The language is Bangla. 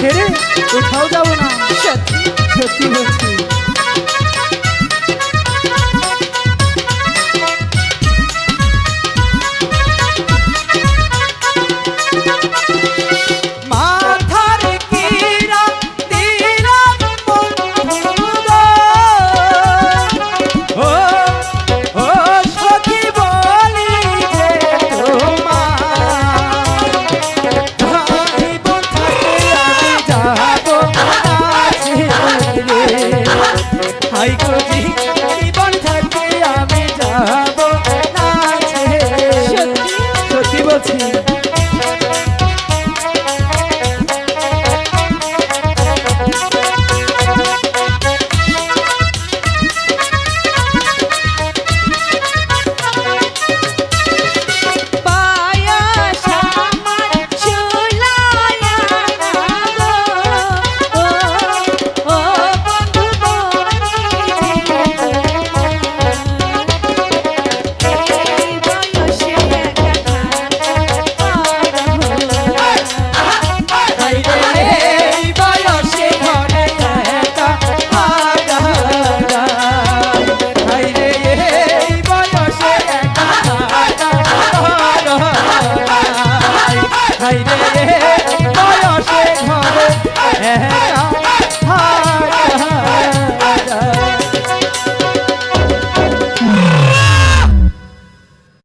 ছেড়ে কোথাও যাব না। সত্যি সত্যি বলছি হাই গো জিকা